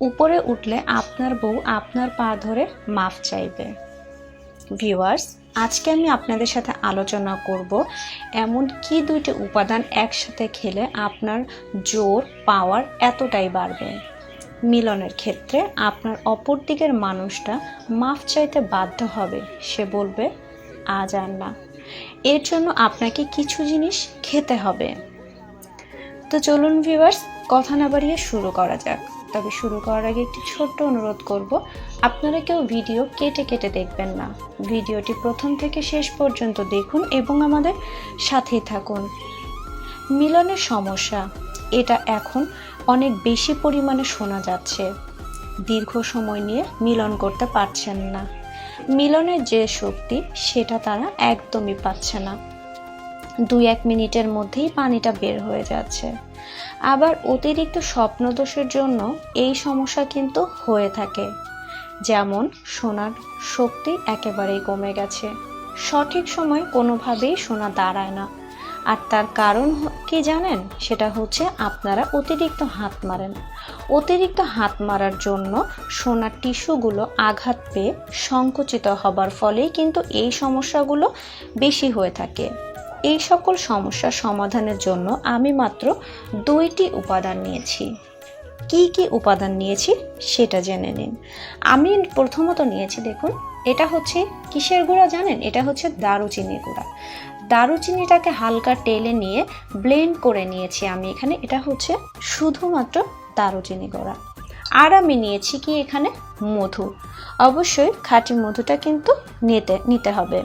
উপরে উঠলে আপনার বউ আপনার পা ধরে মাফ চাইবে। ভিউয়ার্স, আজকে আমি আপনাদের সাথে আলোচনা করব এমন কি দুইটি উপাদান একসাথে খেলে আপনার জোর, পাওয়ার এতটাই বাড়বে। মিলনের ক্ষেত্রে আপনার অপর দিকের মানুষটা মাফ চাইতে বাধ্য হবে, সে বলবে, আজ আর না। এর জন্য আপনাকে কিছু জিনিস খেতে হবে। তো চলুন ভিউয়ার্স কথা না বাড়িয়ে শুরু করা যাক। তবে শুরু করার আগে একটি ছোট্ট অনুরোধ করব, আপনারা কেউ ভিডিও কেটে কেটে দেখবেন না। ভিডিওটি প্রথম থেকে শেষ পর্যন্ত দেখুন এবং আমাদের সাথেই থাকুন। মিলনের সমস্যা, এটা এখন অনেক বেশি পরিমাণে শোনা যাচ্ছে। দীর্ঘ সময় নিয়ে মিলন করতে পারছেন না। মিলনের যে শক্তি, সেটা তারা একদমই পাচ্ছে না। দুই এক মিনিটের মধ্যেই পানিটা বের হয়ে যাচ্ছে। আবার অতিরিক্ত স্বপ্নদোষের জন্য এই সমস্যা কিন্তু হয়ে থাকে। যেমন সোনার শক্তি একেবারেই কমে গেছে। সঠিক সময় কোনোভাবেই সোনা দাঁড়ায় না। আর তার কারণ কি জানেন? সেটা হচ্ছে আপনারা অতিরিক্ত হাত মারেন। অতিরিক্ত হাত মারার জন্য সোনার টিস্যুগুলো আঘাত পেয়ে সংকুচিত হবার ফলেই কিন্তু এই সমস্যাগুলো বেশি হয়ে থাকে। এই সকল সমস্যা সমাধানের জন্য আমি মাত্র দুইটি উপাদান নিয়েছি। কি কি উপাদান নিয়েছি সেটা জেনে নিন। আমি প্রথমত নিয়েছি দেখুন, এটা হচ্ছে কিসের গুঁড়া জানেন? এটা হচ্ছে দারুচিনি গুঁড়া। দারুচিনিটাকে হালকা টেলে নিয়ে ব্লেন্ড করে নিয়েছি আমি এখানে। এটা হচ্ছে শুধুমাত্র দারুচিনি গুঁড়া। আর আমি নিয়েছি কি এখানে? মধু। অবশ্যই খাঁটি মধুটা কিন্তু নিতে নিতে হবে।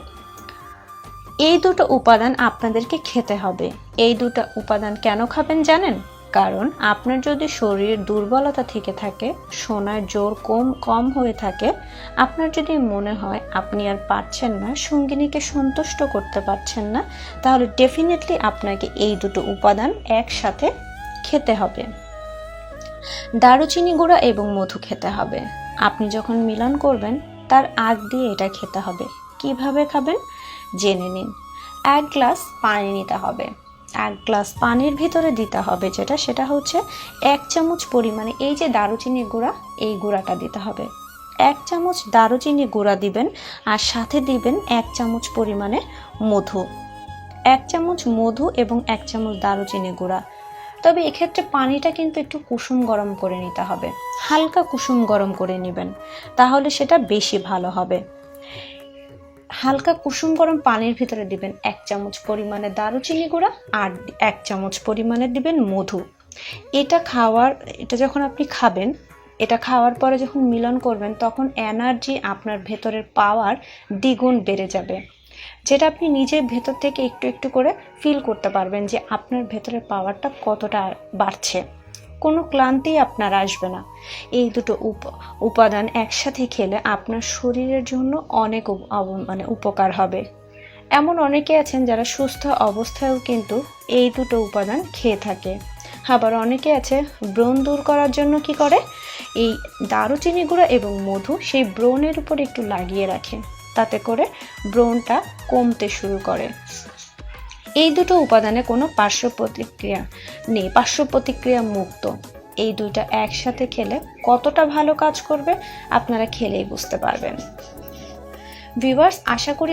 এই দুটো উপাদান আপনাদেরকে খেতে হবে। এই দুটো উপাদান কেন খাবেন জানেন? কারণ আপনার যদি শরীর দুর্বলতা থেকে থাকে, সোনার জোর কম কম হয়ে থাকে, আপনার যদি মনে হয় আপনি আর পারছেন না, সঙ্গিনীকে সন্তুষ্ট করতে পারছেন না, তাহলে ডেফিনেটলি আপনাকে এই দুটো উপাদান একসাথে খেতে হবে। দারুচিনি গুঁড়া এবং মধু খেতে হবে। আপনি যখন মিলন করবেন, তার আগ দিয়ে এটা খেতে হবে। কীভাবে খাবেন? জেনে নিন। এক গ্লাস পানি নিতে হবে। এক গ্লাস পানির ভিতরে দিতে হবে যেটা, সেটা হচ্ছে এক চামচ পরিমাণে এই যে দারুচিনি গুঁড়া, এই গুঁড়াটা দিতে হবে। এক চামচ দারুচিনি গুঁড়া দিবেন আর সাথে দিবেন এক চামচ পরিমাণে মধু। এক চামচ মধু এবং এক চামচ দারুচিনি গুঁড়া। তবে এক্ষেত্রে পানিটা কিন্তু একটু কুসুম গরম করে নিতে হবে। হালকা কুসুম গরম করে নেবেন। তাহলে সেটা বেশি ভালো হবে। হালকা কুসুম গরম পানির ভিতরে দিবেন এক চামচ পরিমাণে দারুচিনি গুঁড়া আর এক চামচ পরিমাণে দিবেন মধু। এটা খাওয়ার, এটা যখন আপনি খাবেন, এটা খাওয়ার পরে যখন মিলন করবেন, তখন এনার্জি আপনার ভেতরের পাওয়ার দ্বিগুণ বেড়ে যাবে। যেটা আপনি নিজের ভেতর থেকে একটু একটু করে ফিল করতে পারবেন যে আপনার ভেতরের পাওয়ারটা কতটা বাড়ছে। কোনো ক্লান্তি আপনার আসবে না। এই দুটো উপ- উপাদান একসাথে খেলে আপনার শরীরের জন্য অনেক মানে উপকার হবে। এমন অনেকে আছেন যারা সুস্থ অবস্থায়ও কিন্তু এই দুটো উপাদান খেয়ে থাকে। আবার অনেকে আছে, ব্রণ দূর করার জন্য কি করে? এই দারুচিনি গুঁড়া এবং মধু সেই ব্রণের উপর একটু লাগিয়ে রাখে। তাতে করে ব্রণটা কমতে শুরু করে। এই দুটো উপাদানে কোনো পার্শ্ব প্রতিক্রিয়া নেই, পার্শ্ব প্রতিক্রিয়া মুক্ত। এই দুইটা একসাথে খেলে কতটা ভালো কাজ করবে আপনারা খেলেই বুঝতে পারবেন। ভিউয়ার্স আশা করি